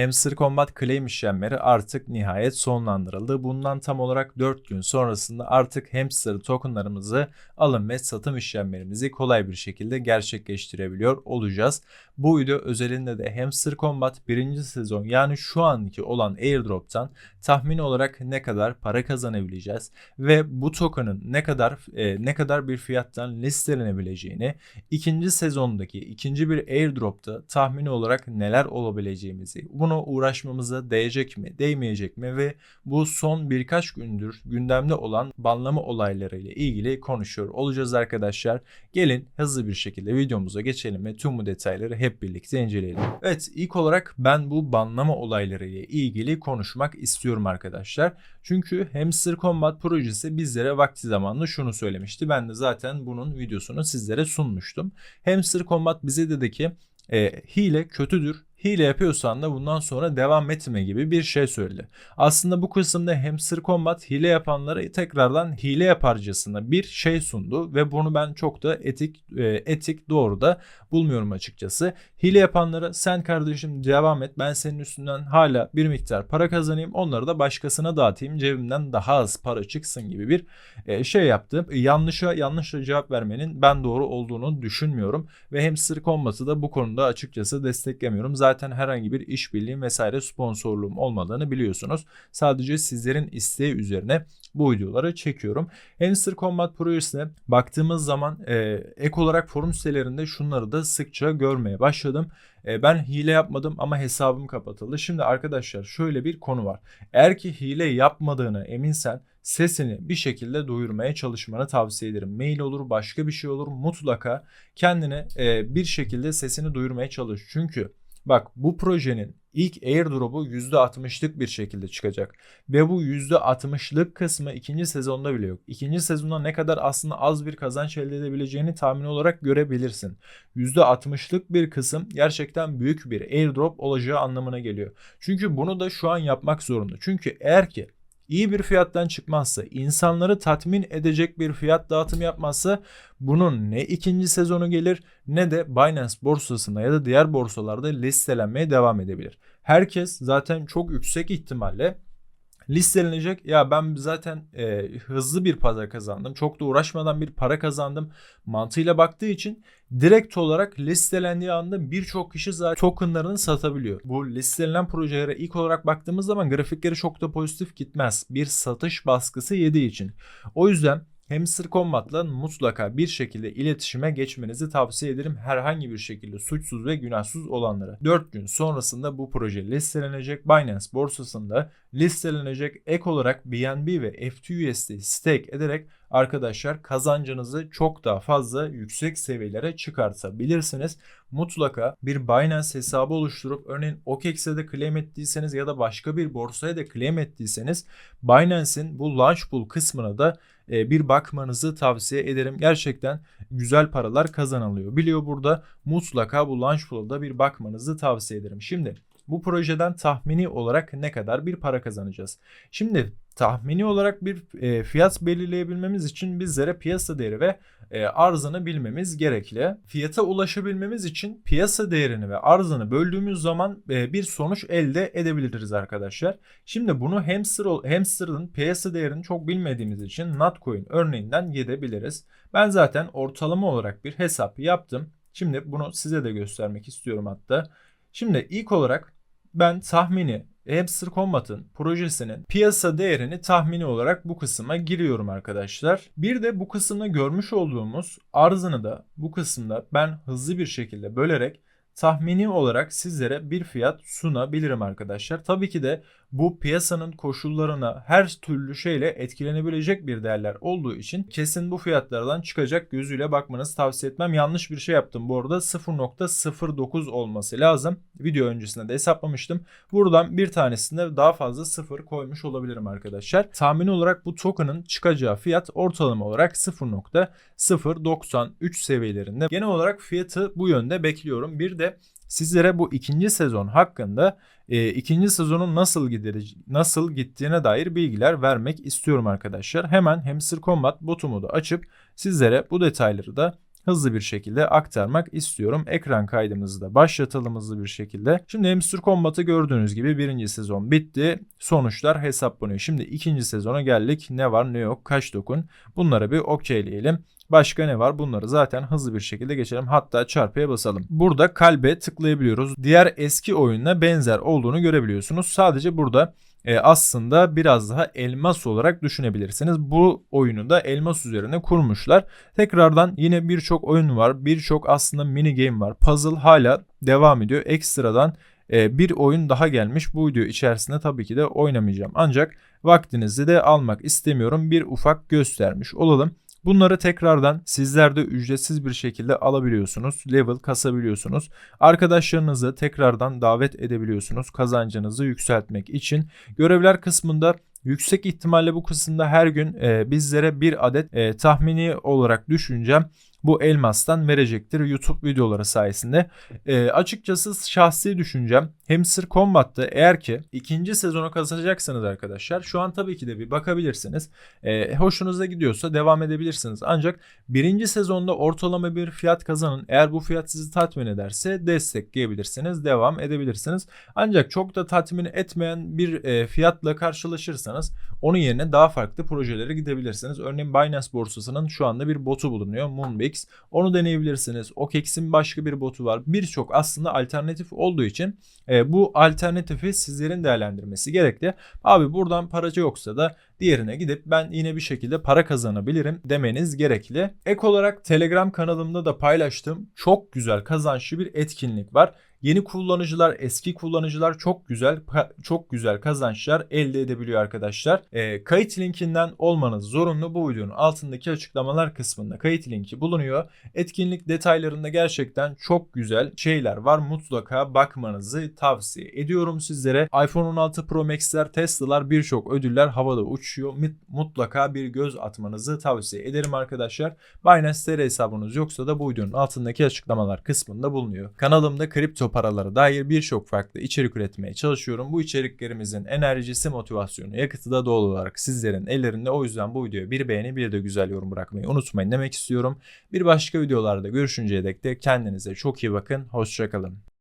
Hamster Combat Claim işlemleri artık nihayet sonlandırıldı. Bundan tam olarak 4 gün sonrasında artık Hamster tokenlarımızı alım ve satım işlemlerimizi kolay bir şekilde gerçekleştirebiliyor olacağız. Bu video özelinde de Hamster Combat 1. sezon yani şu anki olan airdrop'tan tahmini olarak ne kadar para kazanabileceğiz ve bu token'ın ne kadar e, ne kadar bir fiyattan listelenebileceğini, ikinci sezondaki ikinci bir airdrop'ta tahmini olarak neler olabileceğimizi, bunu uğraşmamıza değecek mi, değmeyecek mi ve bu son birkaç gündür gündemde olan banlama olayları ile ilgili konuşuyor olacağız arkadaşlar. Gelin hızlı bir şekilde videomuza geçelim ve tüm bu detayları hep birlikte inceleyelim. Evet ilk olarak ben bu banlama olayları ile ilgili konuşmak istiyorum arkadaşlar. Çünkü Hamster Combat projesi bizlere vakti zamanında şunu söylemişti. Ben de zaten bunun videosunu sizlere sunmuştum. Hamster Combat bize dedi ki e, hile kötüdür hile yapıyorsan da bundan sonra devam etme gibi bir şey söyledi. Aslında bu kısımda Hamster Combat hile yapanlara tekrardan hile yaparcasına bir şey sundu ve bunu ben çok da etik e, etik doğru da bulmuyorum açıkçası. Hile yapanlara sen kardeşim devam et ben senin üstünden hala bir miktar para kazanayım onları da başkasına dağıtayım cebimden daha az para çıksın gibi bir e, şey yaptı. Yanlışa yanlışla cevap vermenin ben doğru olduğunu düşünmüyorum ve Hamster Combat'ı da bu konuda açıkçası desteklemiyorum. Zaten zaten herhangi bir işbirliği vesaire sponsorluğum olmadığını biliyorsunuz. Sadece sizlerin isteği üzerine bu videoları çekiyorum. Hamster Combat projesine baktığımız zaman e, ek olarak forum sitelerinde şunları da sıkça görmeye başladım. E, ben hile yapmadım ama hesabım kapatıldı. Şimdi arkadaşlar şöyle bir konu var. Eğer ki hile yapmadığını eminsen sesini bir şekilde duyurmaya çalışmanı tavsiye ederim. Mail olur, başka bir şey olur. Mutlaka kendine e, bir şekilde sesini duyurmaya çalış. Çünkü Bak bu projenin ilk airdrop'u %60'lık bir şekilde çıkacak. Ve bu %60'lık kısmı ikinci sezonda bile yok. İkinci sezonda ne kadar aslında az bir kazanç elde edebileceğini tahmin olarak görebilirsin. %60'lık bir kısım gerçekten büyük bir airdrop olacağı anlamına geliyor. Çünkü bunu da şu an yapmak zorunda. Çünkü eğer ki iyi bir fiyattan çıkmazsa, insanları tatmin edecek bir fiyat dağıtımı yapmazsa bunun ne ikinci sezonu gelir ne de Binance borsasında ya da diğer borsalarda listelenmeye devam edebilir. Herkes zaten çok yüksek ihtimalle listelenecek. Ya ben zaten e, hızlı bir para kazandım. Çok da uğraşmadan bir para kazandım mantığıyla baktığı için direkt olarak listelendiği anda birçok kişi zaten tokenlarını satabiliyor. Bu listelenen projelere ilk olarak baktığımız zaman grafikleri çok da pozitif gitmez. Bir satış baskısı yediği için. O yüzden Hamster Combat'la mutlaka bir şekilde iletişime geçmenizi tavsiye ederim. Herhangi bir şekilde suçsuz ve günahsız olanlara. 4 gün sonrasında bu proje listelenecek. Binance borsasında listelenecek. Ek olarak BNB ve FTUSD stake ederek arkadaşlar kazancınızı çok daha fazla yüksek seviyelere çıkartabilirsiniz. Mutlaka bir Binance hesabı oluşturup örneğin OKEX'e de claim ettiyseniz ya da başka bir borsaya da claim ettiyseniz Binance'in bu launch pool kısmına da bir bakmanızı tavsiye ederim. Gerçekten güzel paralar kazanılıyor. Biliyor burada mutlaka bu launch pool'da bir bakmanızı tavsiye ederim. Şimdi bu projeden tahmini olarak ne kadar bir para kazanacağız? Şimdi tahmini olarak bir e, fiyat belirleyebilmemiz için bizlere piyasa değeri ve e, arzını bilmemiz gerekli. Fiyata ulaşabilmemiz için piyasa değerini ve arzını böldüğümüz zaman e, bir sonuç elde edebiliriz arkadaşlar. Şimdi bunu hamster hamster'ın piyasa değerini çok bilmediğimiz için Notcoin örneğinden gidebiliriz. Ben zaten ortalama olarak bir hesap yaptım. Şimdi bunu size de göstermek istiyorum hatta. Şimdi ilk olarak ben tahmini Hamster Combat'ın projesinin piyasa değerini tahmini olarak bu kısma giriyorum arkadaşlar. Bir de bu kısımda görmüş olduğumuz arzını da bu kısımda ben hızlı bir şekilde bölerek tahmini olarak sizlere bir fiyat sunabilirim arkadaşlar. Tabii ki de bu piyasanın koşullarına her türlü şeyle etkilenebilecek bir değerler olduğu için kesin bu fiyatlardan çıkacak gözüyle bakmanızı tavsiye etmem. Yanlış bir şey yaptım bu arada 0.09 olması lazım. Video öncesinde de hesaplamıştım. Buradan bir tanesinde daha fazla sıfır koymuş olabilirim arkadaşlar. Tahmin olarak bu token'ın çıkacağı fiyat ortalama olarak 0.093 seviyelerinde. Genel olarak fiyatı bu yönde bekliyorum. Bir de sizlere bu ikinci sezon hakkında e, ikinci sezonun nasıl gideri, nasıl gittiğine dair bilgiler vermek istiyorum arkadaşlar. Hemen Hamster Combat botumu da açıp sizlere bu detayları da hızlı bir şekilde aktarmak istiyorum. Ekran kaydımızı da başlatalım hızlı bir şekilde. Şimdi Hamster Combat'ı gördüğünüz gibi birinci sezon bitti. Sonuçlar hesaplanıyor. Şimdi ikinci sezona geldik. Ne var ne yok kaç dokun bunlara bir okeyleyelim. Başka ne var? Bunları zaten hızlı bir şekilde geçelim. Hatta çarpıya basalım. Burada kalbe tıklayabiliyoruz. Diğer eski oyunla benzer olduğunu görebiliyorsunuz. Sadece burada e, aslında biraz daha elmas olarak düşünebilirsiniz. Bu oyunu da elmas üzerine kurmuşlar. Tekrardan yine birçok oyun var. Birçok aslında mini game var. Puzzle hala devam ediyor. Ekstradan e, bir oyun daha gelmiş. Bu video içerisinde tabii ki de oynamayacağım. Ancak vaktinizi de almak istemiyorum. Bir ufak göstermiş olalım. Bunları tekrardan sizler de ücretsiz bir şekilde alabiliyorsunuz. Level kasabiliyorsunuz. Arkadaşlarınızı tekrardan davet edebiliyorsunuz kazancınızı yükseltmek için. Görevler kısmında yüksek ihtimalle bu kısımda her gün e, bizlere bir adet e, tahmini olarak düşüneceğim bu elmastan verecektir YouTube videoları sayesinde. E, açıkçası şahsi düşüncem Hamster Combat'ta eğer ki ikinci sezonu kazanacaksanız arkadaşlar şu an tabii ki de bir bakabilirsiniz. E, hoşunuza gidiyorsa devam edebilirsiniz. Ancak birinci sezonda ortalama bir fiyat kazanın. Eğer bu fiyat sizi tatmin ederse destekleyebilirsiniz. Devam edebilirsiniz. Ancak çok da tatmin etmeyen bir e, fiyatla karşılaşırsanız onun yerine daha farklı projelere gidebilirsiniz. Örneğin Binance borsasının şu anda bir botu bulunuyor. Moonbix. Onu deneyebilirsiniz. OKEX'in başka bir botu var. Birçok aslında alternatif olduğu için e, bu alternatifi sizlerin değerlendirmesi gerekli. Abi buradan paracı yoksa da diğerine gidip ben yine bir şekilde para kazanabilirim demeniz gerekli. Ek olarak Telegram kanalımda da paylaştığım çok güzel kazançlı bir etkinlik var. Yeni kullanıcılar, eski kullanıcılar çok güzel çok güzel kazançlar elde edebiliyor arkadaşlar. E, kayıt linkinden olmanız zorunlu. Bu videonun altındaki açıklamalar kısmında kayıt linki bulunuyor. Etkinlik detaylarında gerçekten çok güzel şeyler var. Mutlaka bakmanızı tavsiye ediyorum sizlere. iPhone 16 Pro Max'ler, Tesla'lar birçok ödüller havada uçuyor. Mutlaka bir göz atmanızı tavsiye ederim arkadaşlar. Binance TR hesabınız yoksa da bu videonun altındaki açıklamalar kısmında bulunuyor. Kanalımda kripto paralara dair birçok farklı içerik üretmeye çalışıyorum. Bu içeriklerimizin enerjisi, motivasyonu, yakıtı da doğal olarak sizlerin ellerinde. O yüzden bu videoya bir beğeni bir de güzel yorum bırakmayı unutmayın demek istiyorum. Bir başka videolarda görüşünceye dek de kendinize çok iyi bakın. Hoşçakalın.